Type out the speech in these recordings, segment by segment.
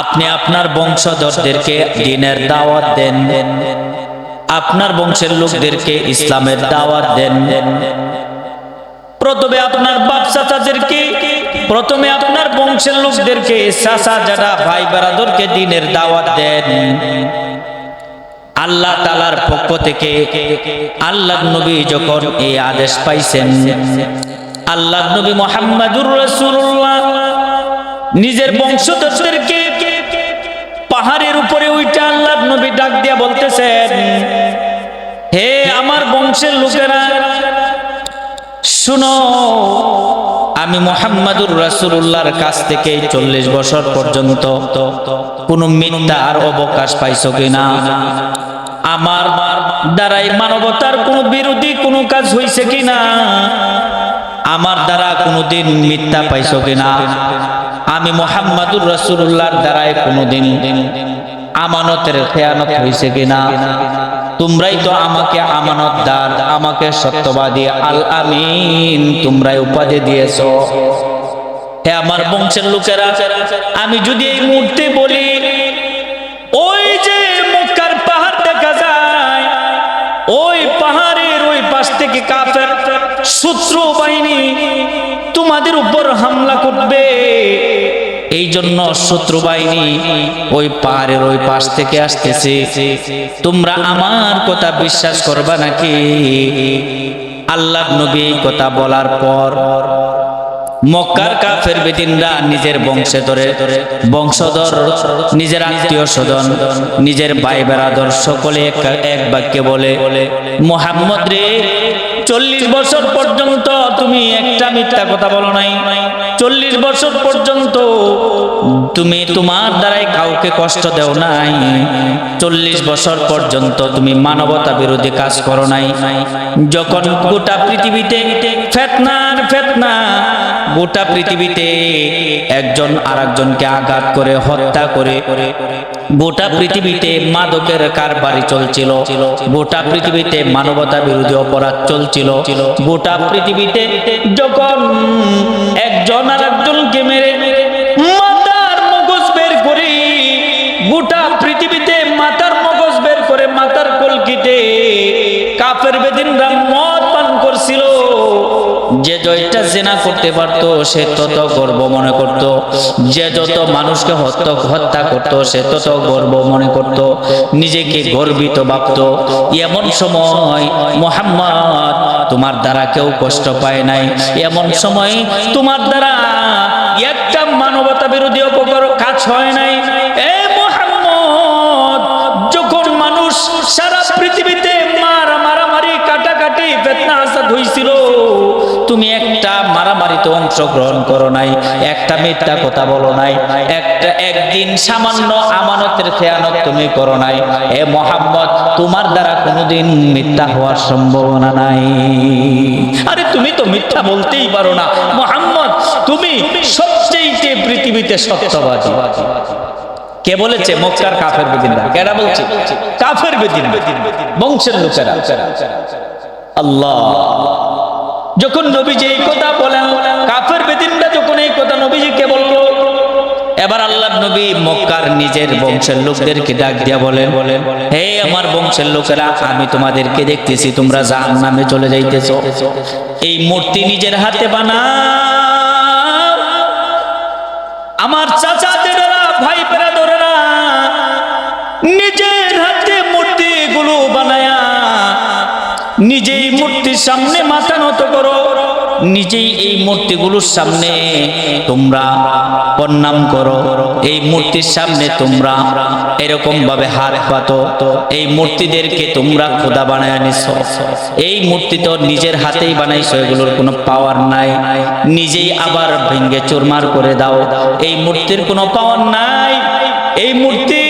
আপনি আপনার বংশধরদেরকে দিনের দাওয়াত দেন। আপনার বংশের লোকদেরকে ইসলামের দাওয়াত দেন। প্রথমে আপনার বাপ চাচাদেরকে, প্রথমে আপনার বংশের লোকদেরকে চাচা যারা ভাই, বারাদেরকে দিনের দাওয়াত দেন। আল্লাহ তালার পক্ষ থেকে আল্লাহ নবী যখন এই আদেশ পাইছেন আল্লাহ নবী মোহাম্মদুর রসুল্লাহ নিজের বংশধরদেরকে পাহাড়ের উপরে উইটা আল্লাহ নবী ডাক দিয়া বলতেছেন, হে আমার বংশের লোকেরা, শুনো, আমি মোহাম্মদুর রাসূলুল্লাহর কাছ থেকে চল্লিশ বছর পর্যন্ত কোন মিথ্যা আর অবকাশ পাইছো কিনা? আমার দ্বারাই মানবতার কোনো বিরোধী কোনো কাজ হয়েছে কিনা? আমার দ্বারা কোনোদিন মিথ্যা পাইছো কিনা? আমি মোহাম্মদুর রাসূলুল্লাহর দ্বারাই কোনোদিন আমানতের খেয়ানত হয়েছে কিনা? তোমরাই তো আমাকে আমানত আমানতদার আমাকে সত্যবাদী, আল আমিন, তোমরাই উপাধি দিয়েছ। হে আমার বংশের লোকেরা, আমি যদি এই মুহূর্তে বলি, ওই যে মক্কার পাহাড় দেখা যায়, ওই পাহাড়ের ওই পাশ থেকে কাফের শত্রু বাহিনী তোমাদের উপর হামলা করবে। এই জন্য শত্রু বাহিনী ওই পাহাড়ের ওই পাশ থেকে আসতেছে। তোমরা আমার কথা বিশ্বাস করবা নাকি? আল্লাহ নবী কথা বলার পর মক্কার কাফের বেদিনরা নিজের বংশে ধরে বংশধর, নিজের আত্মীয় স্বজন, নিজের ভাই বেড়াদর সকলে এক এক বাক্যে বলে, মোহাম্মদ রে চল্লিশ বছর পর্যন্ত তুমি একটা মিথ্যা কথা বলো নাই। চল্লিশ বছর পর্যন্ত তুমি তোমার দ্বারাই কাউকে কষ্ট দেও নাই। চল্লিশ বছর পর্যন্ত তুমি মানবতা বিরোধী কাজ করো নাই। যখন গোটা পৃথিবীতে ফেতনার ফেতনা গোটা পৃথিবীতে একজন আরেকজনকে আঘাত করে, হত্যা করে। গোটা পৃথিবীতে মাদকের কারবারি চলছিল। গোটা পৃথিবীতে মানবতা বিরোধী অপরাধ চলছিল। গোটা পৃথিবীতে যখন একজন আর একজনকে মেরে মাতার মগজ বের করে, গোটা পৃথিবীতে মাতার মগজ বের করে মাতার কলকিতে কাফের পান করছিল যে জয়টা জেনা করতে পারত, সে তত গর্ব মনে করত। যে যত মানুষকে হত্যা করত, সে তত গর্ব মনে করত। নিজেকে গর্বিত ভাবত। এমন সময় মোহাম্মদ তোমার দ্বারা কেউ কষ্ট পায় নাই। এমন সময় তোমার দ্বারা একটা মানবতা বিরোধী অপকার কাজ হয় নাই। এ মোহাম্মদ, যখন মানুষ সারা পৃথিবীতে মারামারিতে অংশগ্রহণ করো নাই। একটা মিথ্যা কথা বলো নাই। একটা একদিন সামান্য আমানতের খেয়ানত তুমি করো নাই। এ মোহাম্মদ, তোমার দ্বারা কোনোদিন মিথ্যা হওয়ার সম্ভাবনা নাই। আরে তুমি তো মিথ্যা বলতেই পারো না। মোহাম্মদ, তুমি সবচেয়ে পৃথিবীতে সত্যবাদী। কে বলেছে? মক্কার কাফের বেদিনরা। কেডা বলছে? কাফের বেদিন বংশের লোকেরা। আল্লাহ। যখন নবীজি এই কথা বলেন, কাফের বেদিনরা যখন এই কথা নবীজিকে বলল, এবার আল্লাহ নবী মক্কার নিজের বংশের লোকদেরকে ডাক দিয়া বলেন বলেন হে আমার বংশের লোকেরা, আমি তোমাদেরকে দেখতেছি, তোমরা জাহান নামে চলে যাইতেছ। এই মূর্তি নিজের হাতে বানা আমার চাচাদেরা ভাই বেড়াদরেরা, নিজের হাতে মূর্তিগুলো বানায়া, নিজেই মূর্তির সামনে মাথা করো। নিজেই এই মূর্তিগুলোর সামনে তোমরা প্রণাম করো। এই মূর্তির সামনে তোমরা এরকম ভাবে হাত পাতো। এই মূর্তিদেরকে তোমরা খোদা বানায় নিছ এই মূর্তি তো নিজের হাতেই বানাইছো, এগুলোর কোনো পাওয়ার নাই। নিজেই আবার ভেঙ্গে চুরমার করে দাও। এই মূর্তির কোনো পাওয়ার নাই। এই মূর্তি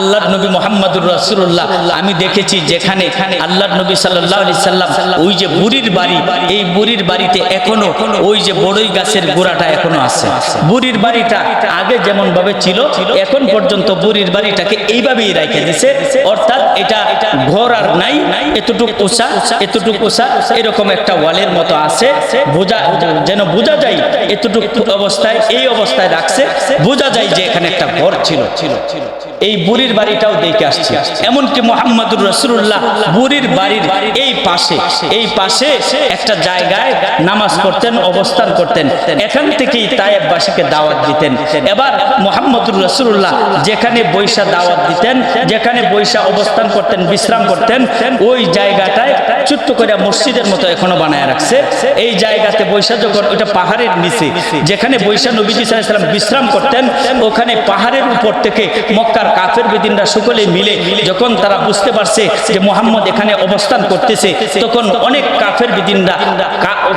আল্লাহ নবী মোহাম্মদুর রাসূলুল্লাহ। আমি দেখেছি যেখানে আল্লাহ নবী আলাইহি সাল্লাম ওই যে বুড়ির বাড়ি, এই বুড়ির বাড়িতে এখনও ওই যে বড়ই গাছের গোড়াটা এখনও আছে। বুড়ির বাড়িটা আগে যেমন ভাবে ছিল, এখন পর্যন্ত বুড়ির বাড়িটাকে এইভাবেই রেখে দিছে অর্থাৎ এটা ঘর আর নাই, এতটুকু পোষা এতটুকু পোষা এরকম একটা ওয়ালের মতো আছে। বোঝা যেন বোঝা যায় এতটুকু অবস্থায়, এই অবস্থায় রাখছে। বোঝা যায় যে এখানে একটা ঘর ছিল ছিল ছিল। এই বুড়ির বাড়িটাও দেখে আসছি। এমনকি মোহাম্মদুর রসুল্লাহ বুড়ির বাড়ির এই পাশে এই পাশে একটা জায়গায় নামাজ পড়তেন, অবস্থান করতেন। এখান থেকেই তায়েববাসীকে দাওয়াত দিতেন। এবার মোহাম্মদুর রসুল্লাহ যেখানে বৈশা দাওয়াত দিতেন, যেখানে বৈশা অবস্থান করতেন, বিশ্রাম করতেন, ওই জায়গাটায় ছোট্ট করে মসজিদের মতো এখনও বানায় রাখছে। এই জায়গাতে বৈশা যখন ওইটা পাহাড়ের নিচে, যেখানে বৈশা নবীজি সাল্লাম বিশ্রাম করতেন, ওখানে পাহাড়ের উপর থেকে মক্কার কাফের বেদিনরা সকলে মিলে যখন তারা বুঝতে পারছে যে মোহাম্মদ এখানে অবস্থান করতেছে, তখন অনেক কাফের বেদিনরা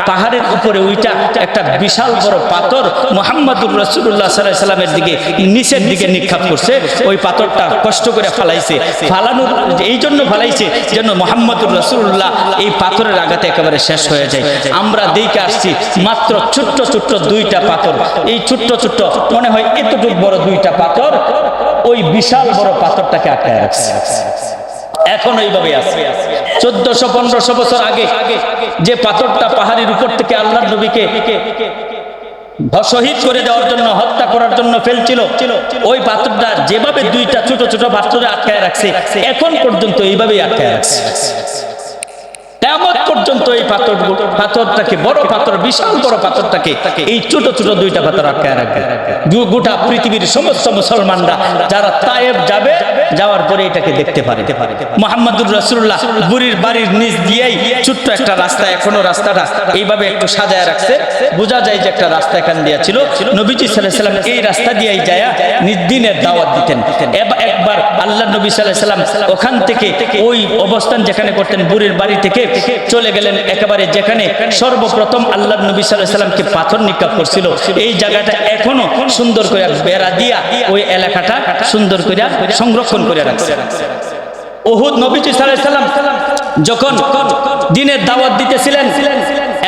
পাহাড়ের উপরে ওইটা একটা বিশাল বড় পাথর মোহাম্মদুর রসুল্লাহ সাল্লাহ সাল্লামের দিকে, নিচের দিকে নিক্ষেপ করছে। ওই পাথরটা কষ্ট করে ফালাইছে। ফালানোর এই জন্য ফালাইছে যেন মোহাম্মদুর রসুল্লাহ এই পাথরের আঘাতে একেবারে শেষ হয়ে যায়। আমরা দেখে আসছি মাত্র ছোট্ট ছোট্ট দুইটা পাথর। এই ছোট্ট ছোট্ট মনে হয় এতটুকু বড় দুইটা পাথর, ওই বিশাল বড় পাথরটাকে আটকায় রাখছে। এখন এইভাবে আছে। চোদ্দশো, পনেরোশো বছর আগে যে পাথরটা পাহাড়ের উপর থেকে আল্লাহ নবীকে শহীদ করে দেওয়ার জন্য, হত্যা করার জন্য ফেলছিল, ওই পাথরটা যেভাবে দুইটা ছোট ছোট পাথরে আটকায় রাখছে, এখন পর্যন্ত এইভাবেই আটকায় রাখছে। কেমন পর্যন্ত এই পাথর পাথরটাকে, বড় পাথর, বিশাল বড় পাথরটাকে এই ছোট ছোট দুইটা পাথর আটকায় রাখবে। গোটা পৃথিবীর সমস্ত মুসলমানরা, যারা তায়েব যাবে, যাওয়ার পরে এটাকে দেখতে পারে। মোহাম্মদুর রসুল্লাহ বুড়ির বাড়ির নিচ দিয়েই ছোট্ট একটা রাস্তা, এখনও রাস্তাটা এইভাবে একটু সাজায় রাখছে। বোঝা যায় যে একটা রাস্তা এখান দিয়া ছিল। নবীজি সাল্লাম এই রাস্তা দিয়েই যায় নির্দিনের দাওয়াত দিতেন। একবার আল্লাহ নবী সাল্লাহ সাল্লাম ওখান থেকে ওই অবস্থান যেখানে করতেন বুড়ির বাড়ি থেকে চলে গেলেন। একেবারে যেখানে সর্বপ্রথম আল্লাহ নবী সাল্লামকে পাথর নিক্ষাপ করছিল, এই জায়গাটা এখনও সুন্দর করে বেড়া দিয়া ওই এলাকাটা সুন্দর করে সংরক্ষণ করে রাখছে। ওহুদ নবী সাল্লাম যখন দিনের দাওয়াত দিতেছিলেন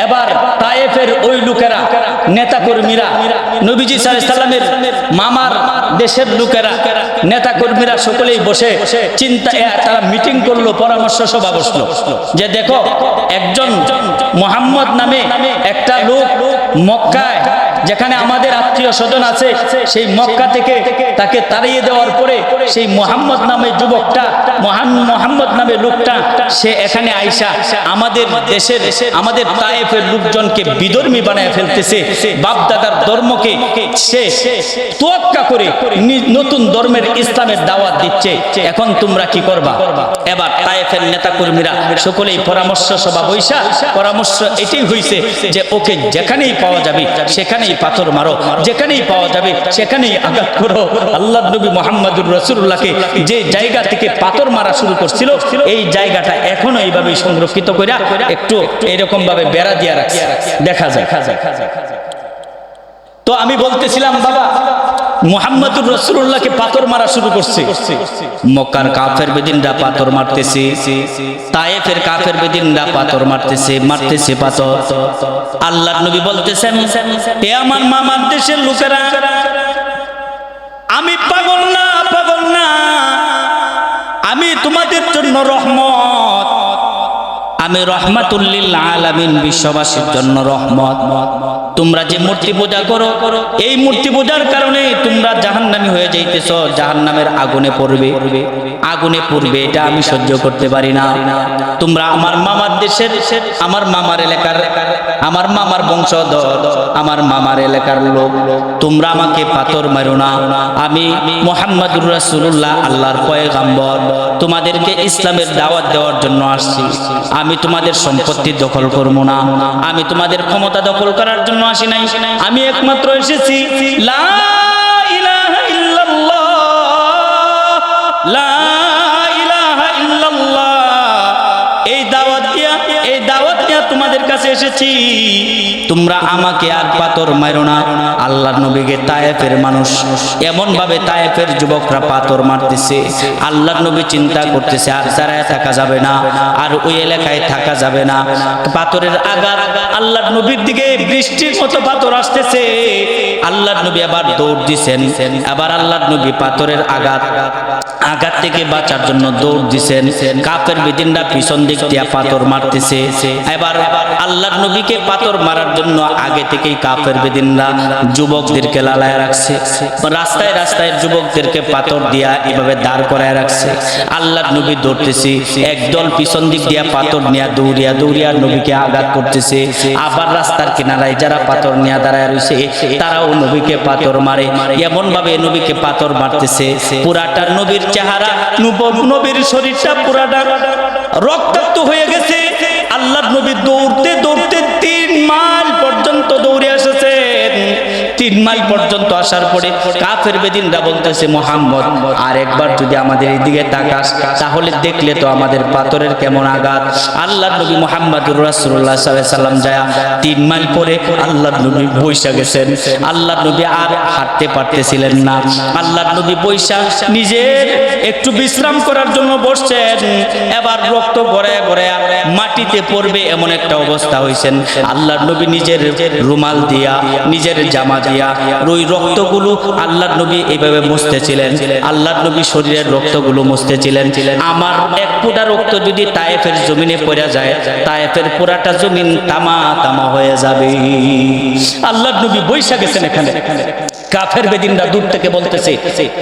এবার তায়েফের ওই লোকেরা, নেতাকর্মীরা, নবীজি সাল্লামের মামার দেশের লোকেরা নেতা কর্মীরা সকলেই বসে চিন্তা তারা মিটিং করল, পরামর্শ সভা বসল। যে দেখো, একজন মোহাম্মদ নামে একটা লোক মক্কায় যেখানে আমাদের আত্মীয় স্বজন আছে, সেই মক্কা থেকে তাকে তাড়িয়ে দেওয়ার পরে সেই মোহাম্মদ নামে যুবকটা, মহান মোহাম্মদ নামে লোকটা, সে এখানে আইসা আমাদের দেশের, আমাদের তায়েফের লোকজনকে বিধর্মী বানায় ফেলতেছে বাপ দাদার ধর্মকে সে তোয়াক্কা করে নতুন ধর্মের ইসলামের দাওয়াত দিচ্ছে। এখন তোমরা কি করবা? এবার তায়েফের নেতা কর্মীরা সকলেই পরামর্শ সভা বৈশা পরামর্শ এটাই হইছে যে ওকে যেখানেই পাওয়া যাবে, সেখানেই পাথর মারো, যেখানেই পাওয়া যাবে সেখানেই আঘাত করো। আল্লাহ নবী মোহাম্মদুর রসুল্লাহকে যে জায়গা থেকে পাথর মারা শুরু করছিল, এই জায়গাটা এখনও এইভাবে সংরক্ষিত করে একটু এরকম ভাবে বেড়া দিয়ে রাখছে। দেখা যায় তো আমি বলতেছিলাম, বাবা মোহাম্মদুর রসুল্লাহকে পাথর মারা শুরু করছে। মক্কার কাফের বেদিনরা পাথর মারতেছে, তায়েফের কাফের বেদিনরা পাথর মারতেছে মারতেছে পাথর। আল্লাহ নবী বলতেছেন, এ আমার মামার দেশের লোকেরা, আমি পাগল না পাগল না। আমি তোমাদের জন্য রহমত আমি রহমাতুল্লিল আলামিন বিশ্ববাসীর জন্য রহমত। তোমরা যে মূর্তি পূজা করো, এই মূর্তি পূজার কারণে তোমরা জাহান্নামী হয়ে যাইতেছ, জাহান্নামের আগুনে পড়বে। আগুনে পড়বে, এটা আমি সহ্য করতে পারি না। তোমরা আমার মামার দেশের, আমার মামার এলাকার, আমার মামার বংশধর, আমার মামার এলাকার লোক, তোমরা আমাকে পাথর মারো না। আমি মোহাম্মদুর রাসূলুল্লাহ, আল্লাহর পয়গাম্বর। তোমাদেরকে ইসলামের দাওয়াত দেওয়ার জন্য আসছি। আমি তোমাদের সম্পত্তি দখল করব না। আমি তোমাদের ক্ষমতা দখল করার জন্য আসি নাই। আমি একমাত্র এসেছি। লা ইলাহা ইল্লাল্লাহ। লা এসেছি। তোমরা আমাকে আর পাথর মারো না। আল্লাহর নবীকে তায়েফের মানুষ। এমন ভাবে তায়েফের যুবকরা পাথর মারতেছে। আল্লাহর নবী চিন্তা করতেছে, আর দাঁড়ায় থাকা যাবে না, আর ওই এলাকায় থাকা যাবে না। পাথরের আঘাত আল্লাহর নবীর দিকে বৃষ্টির মতো পাথর আসতেছে। আল্লাহর নবী আবার দৌড় দিছেন। আবার আল্লাহর নবী পাথরের আঘাত আঘাত থেকে বাঁচার জন্য দৌড় দিছেন। কাপের বেদিনরা পিছন দিক দিয়া পাথর মারতেছে। এবার আল্লাহর নবীকে পাথর মারার জন্য আগে থেকেই কাপের বেদিনরা যুবকদেরকে লালায় রাখছে। রাস্তায় রাস্তায় যুবকদেরকে পাথর দিয়া এভাবে দাঁড় করায় রাখছে। আল্লাহর নবী দৌড়তেছে। একদল পিছন দিক দিয়া পাথর নিয়ে দৌড়িয়া দৌড়িয়া নবীকে আঘাত করতেছে। আবার রাস্তার কিনারায় যারা পাথর নিয়ে দাঁড়ায় রয়েছে, তারাও নবীকে পাথর মারে। এমন ভাবে নবীকে পাথর মারতেছে। পুরাটা নবীর চেহারা নব- নবীর শরীরটা পুরাটা রক্তাক্ত হয়ে গেছে। আল্লাহ নবী দৌড়তে দৌড়তে তিন মাইল পর্যন্ত দৌড়ে এসেছেন। তিন মাইল পর্যন্ত আসার পরে কাফের বেদিনরা বলতেছে, মোহাম্মদ, আর একবার যদি আমাদের এইদিকে তাকাস, তাহলে দেখলে তো আমাদের পাথরের কেমন আঘাত। আল্লাহ নবী মোহাম্মদুর আলাইহি সাল্লাম যায় তিন মাইল পরে আল্লাহ নবী বৈশা গেছেন। আল্লাহ নবী আর হাঁটতে পারতেছিলেন না। আল্লাহ নবী বৈশা নিজের একটু বিশ্রাম করার জন্য বসছেন। এবার রক্ত গড়ায় গড়ায় মাটিতে পড়বে এমন একটা অবস্থা হয়েছেন আল্লাহ নবী নিজের রুমাল দিয়া, নিজের জামা দিয়া ওই রক্তগুলো আল্লাহ নবী এইভাবে মুছতেছিলেন। আল্লাহ নবী শরীরের রক্তগুলো মুছতেছিলেন। আমার এক ফোঁটা রক্ত যদি তায়েফের জমিনে পড়ে যায়, তায়েফের পুরাটা জমিন তামা তামা হয়ে যাবে। আল্লাহ নবী বৈশা গেছেন এখানে। কাফের বেদিনরা দূর থেকে বলতেছে,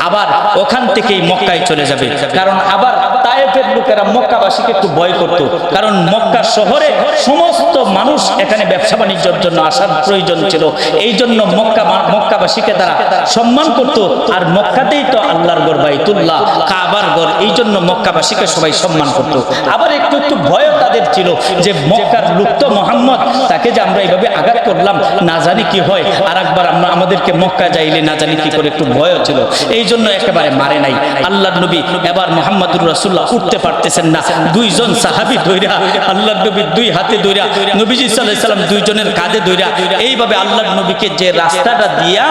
আবার ওখান থেকেই মক্কায় চলে যাবে। কারণ আবার তায়েফের লোকেরা মক্কাবাসীকে একটু ভয় করত। কারণ মক্কা শহরে সমস্ত মানুষ এখানে ব্যবসা বাণিজ্যের জন্য আসার প্রয়োজন ছিল। এই জন্য মক্কা মক্কাবাসীকে তারা সম্মান করত। আর মক্কাতেই তো আল্লাহর গড় বাইতুল্লাহ, কাবার গড় এই জন্য মক্কাবাসীকে সবাই সম্মান করত। আবার একটু একটু ভয় তাদের ছিল যে মক্কার লোক তো মোহাম্মদ, তাকে যে আমরা এইভাবে আঘাত করলাম, না জানি কি হয়। আর একবার আমরা আমাদেরকে মক্কা যাইলে না জানি কি করে একটু ভয় ছিল। এই জন্য একেবারে মারে নাই। আল্লাহ নবী এবার মোহাম্মদুর রাসুল্লাহ উঠতে পারতেছেন না। দুইজন সাহাবি ধৈরা আল্লাহ নবী দুই হাতে ধৈরা নবীজি সাল্লাহ সাল্লাম দুইজনের কাঁধে ধৈরা এইভাবে আল্লাহ নবীকে যে রাস্তাটা দিয়া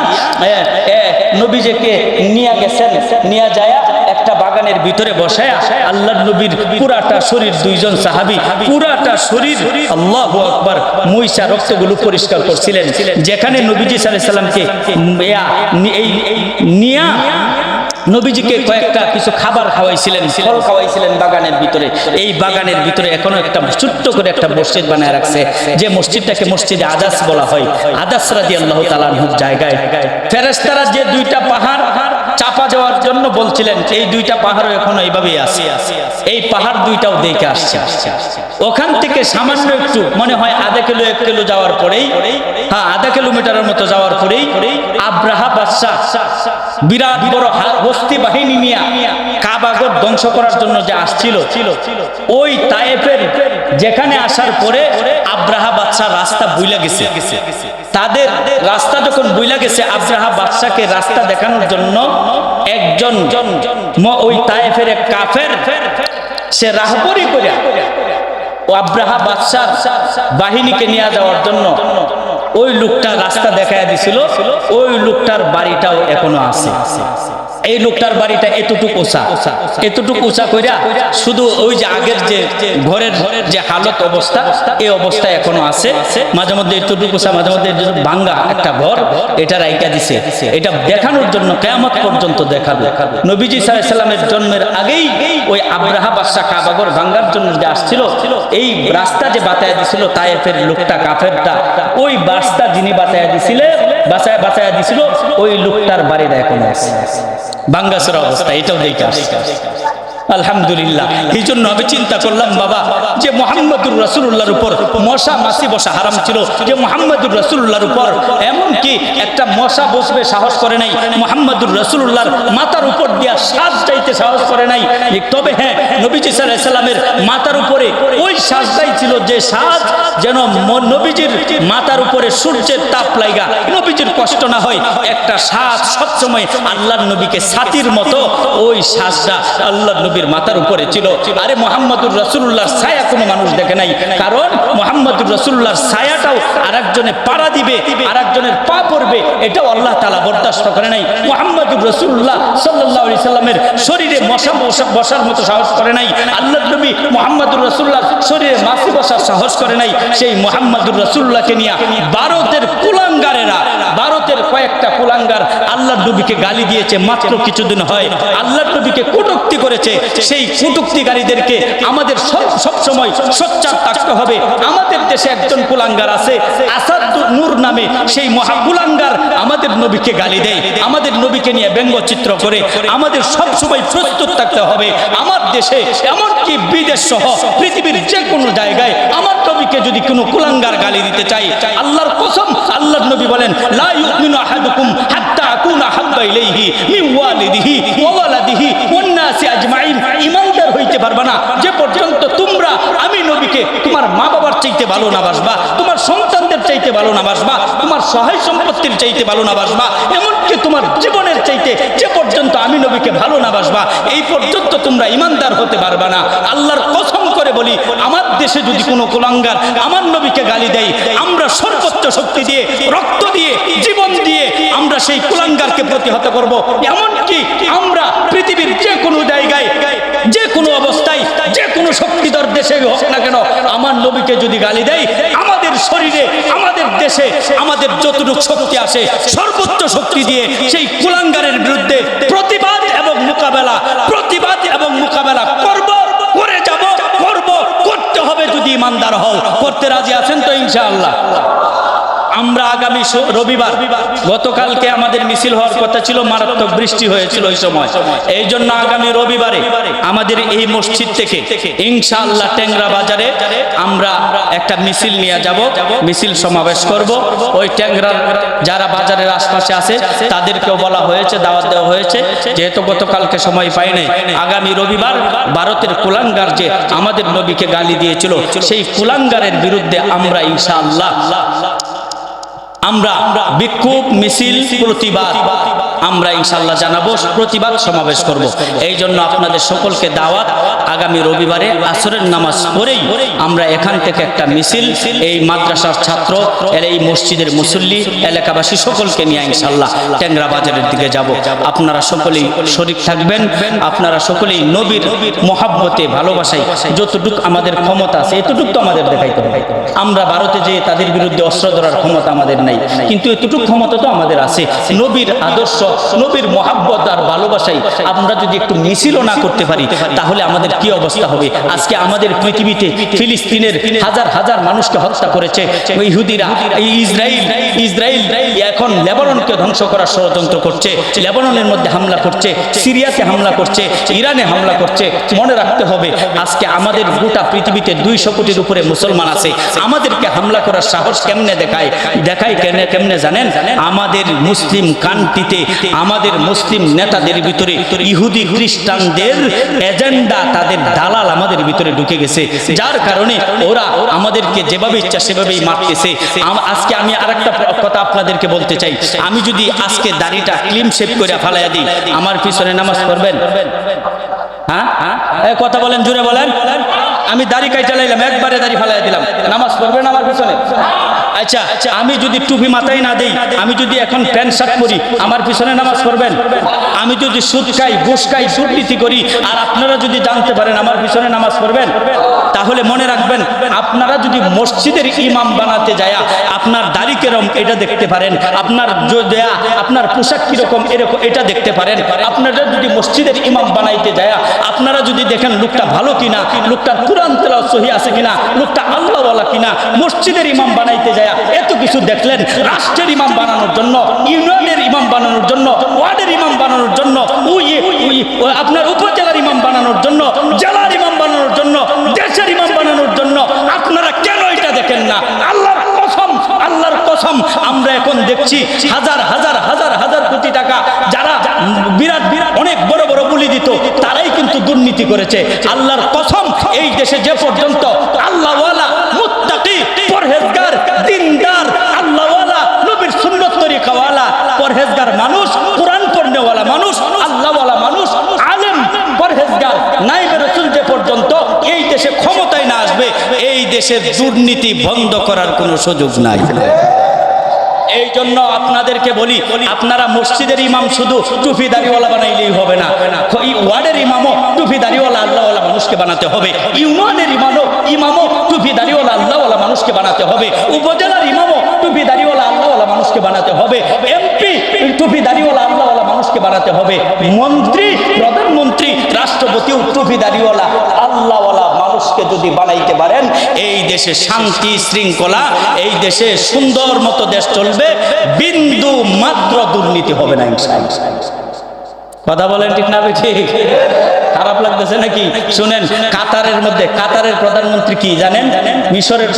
নবীজিকে নিয়ে গেছেন, নিয়ে যায় একটা বাগানের ভিতরে বসায় আল্লাহ নবীর পুরাটা শরীর দুইজন সাহাবি, পুরাটা শরীর আল্লাহ আকবার মহিষা রক্তগুলো পরিষ্কার করছিলেন। যেখানে নবীজি সাল্লাহ সাল্লামকে এই, নিয়া নবীজিকে কয়েকটা কিছু খাবার খাওয়াইছিলেন, ফল খাওয়াইছিলেন বাগানের ভিতরে। এই বাগানের ভিতরে এখনও একটা ছোট্ট করে একটা মসজিদ বানায় রাখছে। যে মসজিদটাকে মসজিদে আদাস বলা হয়। আদাস রাজি আল্লাহ তালানহুর জায়গায়। ফেরেস্তারা যে দুইটা পাহাড় চাপা যাওয়ার জন্য বলছিলেন এই দুইটা পাহাড়ও এখনও এইভাবেই আছে। এই পাহাড় দুইটাও দেখে আসছে। ওখান থেকে সামান্য একটু, মনে হয় আধা কিলো, এক কিলো যাওয়ার পরেই হ্যাঁ আধা কিলোমিটারের মতো যাওয়ার পরেই আব্রাহা বাদশাহ, বিরাট বড় হস্তি বাহিনী নিয়ে ধ্বংস করার জন্য যে আসছিল, ওই তায়েফের যেখানে আসার পরে আব্রাহা বাদশাহ রাস্তা বুইলা গেছে। তাদের রাস্তা যখন বুইলা গেছে, আব্রাহা বাদশাকে রাস্তা দেখানোর জন্য একজন ওই তায়েফের এক কাফের, সে রাহবরি করে ও আব্রাহা বাদশাহ বাহিনীকে নিয়ে যাওয়ার জন্য ওই লোকটা রাস্তা দেখায় দিছিল, ওই লোকটার বাড়িটাও এখনও আছে। এই লোকটার বাড়িটা এতটুকু উঁচা। এতটুকু উঁচা কইরা শুধু ওই যে আগের যে ঘরের ঘরের যে হালত অবস্থা, এই অবস্থা এখনও আছে। মাঝে মধ্যে এতটুকু উঁচা, মাঝে মধ্যে ভাঙ্গা একটা ঘর এটা রাইকা দিছে। এটা দেখানোর জন্য কেয়ামত পর্যন্ত দেখাবে। নবীজি সাল্লামের জন্মের আগেই ওই আব্রাহা বাদশাহ কাবাগর ভাঙ্গার জন্য যে আসছিল, এই রাস্তা যে বাতায় দিছিল, তায়েফের লোকটা, কাফেরটা, ওই রাস্তা যিনি বাতায় দিছিলেন বাঁচায় বাঁচায় দিছিল, ওই লোকটার বাড়িটা এখন আছে। বাঙ্গাসের অবস্থা এটাও দেখে আসছে। আলহামদুলিল্লাহ। এই জন্য আমি চিন্তা করলাম, বাবা, যে মোহাম্মদুর রাসুল্লাহর উপর মশা মাসি বসা হারাম ছিল, যে মোহাম্মদুর রাসুল্লাহর উপর এমন কি একটা মশা বসবে সাহস করে নাই, মোহাম্মদুর রাসুল্লাহর মাথার উপর দিয়া শ্বাস যাইতে সাহস করে নাই। তবে হ্যাঁ নবীজি সাল্লাহ মাথার উপরে ওই শ্বাসটাই ছিল যে শ্বাস যেন নবীজির মাথার উপরে সূর্যের তাপ লাইগা। নবীজির কষ্ট না হয়, একটা শ্বাস সবসময় আল্লাহ নবীকে ছাতির মতো ওই শ্বাসটা আল্লাহর নবী নবীর মাথার উপরে ছিল। আরে মোহাম্মদুর রসুল্লাহর ছায়া কোনো মানুষ দেখে নাই। কারণ মোহাম্মদুর রসুল্লাহর ছায়াটাও আর একজনে পাড়া দিবে আর একজনের পা পড়বে, এটাও আল্লাহ তালা বরদাস্ত করে নাই। মোহাম্মদুর রসুল্লাহ সাল্লাহ সাল্লামের শরীরে মশা বসার মতো সাহস করে নাই। আল্লাহ নবী মোহাম্মদুর রসুল্লাহ শরীরে মাসি বসার সাহস করে নাই। সেই মোহাম্মদুর রসুল্লাহকে নিয়ে ভারতের কুলাঙ্গারেরা কয়েকটা কুলাঙ্গার আল্লাহ নবীকে গালি দিয়েছে, মাত্র কিছুদিন হয়। আল্লাহ নবীকে কটুক্তি করেছে। সেই কটুক্তিকারীদেরকে আমাদের সব সব সময় সোচ্চার থাকতে হবে। আমাদের দেশে একজন কুলাঙ্গার আছে আসাদ নূর নামে। সেই মহা কুলাঙ্গার আমাদের নবীকে গালি দেয়। আমাদের নবীকে নিয়ে ব্যঙ্গচিত্র করে। আমাদের সব সময় প্রস্তুত থাকতে হবে। আমার দেশে এমনকি বিদেশ সহ পৃথিবীর যে কোনো জায়গায় আমার নবীকে যদি কোনো কুলাঙ্গার গালি দিতে চাই আল্লাহর কসম আল্লাহর নবী বলেন, লা ইউমিনু ওয়ালিদিহি ওয়া ওয়ালাদিহি ওয়ান নাসি আজমাইন ঈমানদার হইতে না। যে পর্যন্ত তোমরা আমি নবীকে তোমার মা বাবার চাইতে ভালো না বাসবা, তোমার সন্তানদের চাইতে ভালো না বাসবা, তোমার সহায় সম্পত্তির চাইতে ভালো না বাসবা, এমনকি তোমার জীবনের চাইতে যে পর্যন্ত আমি নবীকে ভালো না বাসবা, এই পর্যন্ত তোমরা ইমানদার হতে পারবা না। আল্লাহর কসম করে বলি, আমার দেশে যদি কোনো কুলাঙ্গার আমার নবীকে গালি দেয়, আমরা সর্বোচ্চ শক্তি দিয়ে রক্ত দিয়ে জীবন দিয়ে আমরা সেই কুলাঙ্গারকে প্রতিহত করব। এমনকি আমরা পৃথিবীর যে কোনো জায়গায় যে কোনো অবস্থায় যে কোনো শক্তিধর দেশে হোক না কেন, আমার নবীকে যদি গালি দেয়, আমাদের শরীরে, আমাদের দেশে, আমাদের যতটুকু শক্তি আসে, সর্বোচ্চ শক্তি দিয়ে সেই কুলাঙ্গারের বিরুদ্ধে প্রতিবাদ এবং মোকাবেলা, প্রতিবাদ এবং মোকাবেলা করব, করে যাব, করব, করতে হবে যদি ইমানদার হও। করতে রাজি আছেন তো ইনশাআল্লাহ। আমরা আগামী রবিবার, গতকালকে আমাদের মিছিল হওয়ার কথা ছিল, মারাত্মক বৃষ্টি হয়েছিল ওই সময়। এই জন্য আগামী রবিবারে আমাদের এই মসজিদ থেকে ইনশাআল্লাহ ট্যাংরা বাজারে আমরা একটা মিছিল নিয়ে যাব। মিছিল সমাবেশ করব। ওই ট্যাংরা যারা বাজারের আশপাশে আছে, তাদেরকেও বলা হয়েছে, দাওয়াত দেওয়া হয়েছে। যেহেতু গতকালকে সময় পাই নাই, আগামী রবিবার ভারতের কুলাঙ্গার যে আমাদের নবীকে গালি দিয়েছিল, সেই কুলাঙ্গারের বিরুদ্ধে আমরা ইনশাআল্লাহ আমরা বিক্ষোভ মিছিল প্রতিবাদ। আমরা ইনশাল্লাহ জানাব, প্রতিবাদ সমাবেশ করব। এই জন্য আপনাদের সকলকে দাওয়াত, আগামী রবিবারে আসরের নামাজ পড়েই আমরা এখান থেকে একটা মিছিল, এই মাদ্রাসার ছাত্র এই মসজিদের মুসল্লি, এলাকাবাসী সকলকে নিয়ে ইনশাল্লাহ ট্যাংরা বাজারের দিকে যাব। আপনারা সকলেই শরীর থাকবেন, আপনারা সকলেই নবীর মহাব্বতে ভালোবাসাই যতটুক আমাদের ক্ষমতা আছে, এতটুক তো আমাদের দেখাইতে হবে। আমরা ভারতে যে তাদের বিরুদ্ধে অস্ত্র ধরার ক্ষমতা আমাদের নাই, কিন্তু এতটুকু ক্ষমতা তো আমাদের আছে। নবীর আদর্শ নবীর মহাব্বত আর ভালোবাসাই আমরা যদি একটু মিছিল না করতে পারি, তাহলে আমাদের কি অবস্থা হবে? আজকে আমাদের পৃথিবীতে ফিলিস্তিনের হাজার হাজার মানুষকে হত্যা করেছে ইহুদিরা ইসরায়েল ইসরায়েল এখন লেবাননকে ধ্বংস করার ষড়যন্ত্র করছে, লেবাননের মধ্যে হামলা করছে, সিরিয়াতে হামলা করছে, ইরানে হামলা করছে, মনে রাখতে হবে, আজকে আমাদের গোটা পৃথিবীতে দুইশো কোটির উপরে মুসলমান আছে, আমাদেরকে হামলা করার সাহস কেমনে দেখায়? দেখায় কেমনে কেমনে জানেন? আমাদের মুসলিম কান্ট্রিতে আমাদের মুসলিম নেতাদের ভিতরে ইহুদি খ্রিস্টানদের এজেন্ডা তাদের দালাল আমাদের ভিতরে ঢুকে গেছে। যার কারণে ওরা আমাদেরকে যেভাবে ইচ্ছা সেভাবেই মারতেছে। আজকে আমি আরেকটা কথা আপনাদেরকে বলতে চাই। আমি যদি আজকে দাড়িটা ক্লিম শেপ করে ফালাইয়া দিই, আমার পিছনে নামাজ পড়বেন? হ্যাঁ? হ্যাঁ কথা বলেন জুড়ে বলেন। আমি দাড়ি কাই চালাইলাম একবারে দাড়ি ফালাইয়া দিলাম। নামাজ পড়বেন আমার পিছনে? আচ্ছা আমি যদি টুপি মাথায় না দিই, আমি যদি এখন প্যান্ট শার্ট পরি, আমার পিছনে নামাজ পড়বেন? আমি যদি সুদ খাই, ঘুষ খাই, দুর্নীতি করি, আর আপনারা যদি জানতে পারেন আমার পিছনে নামাজ পড়বেন? তাহলে মনে রাখবেন, আপনারা যদি মসজিদের ইমাম বানাতে যায় আপনার দাড়ি কেরম এটা দেখতে পারেন, আপনার দেয়া, আপনার পোশাক কীরকম এরকম এটা দেখতে পারেন, আপনারা যদি মসজিদের ইমাম বানাইতে যায়, আপনারা যদি দেখেন লোকটা ভালো কিনা লোকটা কোরআন তেলাওয়াত সহি আছে কিনা, লোকটা আল্লাহওয়ালা কিনা, মসজিদের ইমাম বানাইতে যায় এত কিছু দেখলেন, রাষ্ট্রের ইমাম বানানোর জন্য, ইউনিয়নের ইমাম বানানোর জন্য, ওয়ার্ডের ইমাম বানানোর জন্য উই উই ও আপনার উপজেলার ইমাম বানানোর জন্য, জেলার ইমাম বানানোর জন্য, দেশের ইমাম বানানোর জন্য আপনারা কেন এটা দেখেন না? আল্লাহর কসম আল্লাহর কসম, আমরা এখন দেখছি হাজার হাজার হাজার হাজার কোটি টাকা যারা বিরাট বিরাট অনেক বড় বড় বলি দিত, তারাই কিন্তু দুর্নীতি করেছে। আল্লাহর কসম, এই দেশে যে পর্যন্ত আল্লাহওয়ালা মুত্তাকি পরহেজগার দিনদার আল্লাহওয়ালা নবীর সুন্নত তরিকাওয়ালা পরহেজগার মানুষ কোরআন পড়নেওয়ালা মানুষ আল্লাহওয়ালা মানুষ আলেম পরহেজগার দেশের দুর্নীতি বন্ধ করার কোনো সুযোগ নাই। এই জন্য আপনাদেরকে বলি, আপনারা মসজিদের ইমাম শুধু টুপি দাড়িওয়ালা বানাইলেই হবে না। এই ওয়ার্ডের ইমামও টুপি দাড়িওয়ালা আল্লাহওয়ালা মানুষকে বানাতে হবে। ইউনিয়নের ইমামও ইমামও টুপি দাড়িওয়ালা আল্লাহওয়ালা মানুষকে বানাতে হবে। উপজেলার ইমামও টুপি দাড়িওয়ালা আল্লাহওয়ালা মানুষকে বানাতে হবে। এমপি টুপি দাড়িওয়ালা আল্লাহওয়ালা মানুষকে বানাতে হবে। মন্ত্রী, প্রধানমন্ত্রী, রাষ্ট্রপতিও টুপি দাড়িওয়ালা আল্লাহওয়ালা মানুষকে যদি বানাইতে পারেন, এই দেশে শান্তি শৃঙ্খলা, এই দেশে সুন্দর মতো দেশ চলবে, বিন্দু মাত্র দুর্নীতি হবে না কথা বলেন ঠিক না ঠিক? খারাপ লাগতেছে নাকি? শুনেন, কাতারের মধ্যে, কাতারের প্রধানমন্ত্রী কি জানেন? মিশরের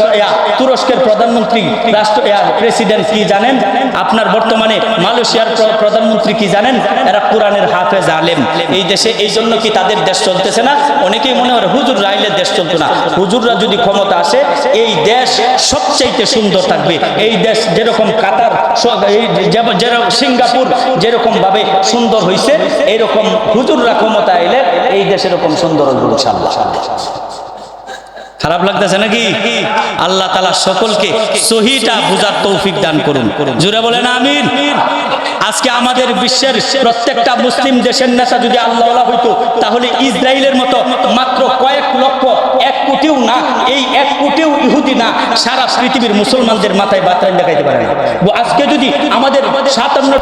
তুরস্কের প্রধানমন্ত্রী, রাষ্ট্র প্রেসিডেন্ট কি জানেন? আপনার বর্তমানে মালয়েশিয়ার প্রধানমন্ত্রী কি জানেন? এরা কোরআনের হাফেজ আলেম। এই দেশে এই জন্য কি তাদের দেশ চলতেছে না? অনেকেই মনে হয় হুজুর চলতো না। হুজুররা যদি ক্ষমতা আসে, এই দেশ সবচাইতে সুন্দর থাকবে। এই দেশ যেরকম কাতার যেরকম সিঙ্গাপুর যেরকম ভাবে সুন্দর হয়েছে এরকম হুজুররা ক্ষমতা এলে এই দেশ এরকম সুন্দর হবে ইনশাআল্লাহ। খারাপ লাগতেছে নাকি? আল্লাহ তালা সকলকে সহিটা বুঝার তৌফিক দান করুন। জুড়ে বলেন আমিন। আজকে আমাদের বিশ্বের প্রত্যেকটা মুসলিম দেশের নেতা যদি আল্লাহ হইতো, তাহলে ইসরায়েলের মতো মাত্র কয়েক লক্ষ, এক কোটিও না, এই এক কোটিও ইহুদি না, সারা পৃথিবীর মুসলমানদের মাথায় বাতরান দেখাইতে পারে আজকে যদি আমাদের সাতান্ন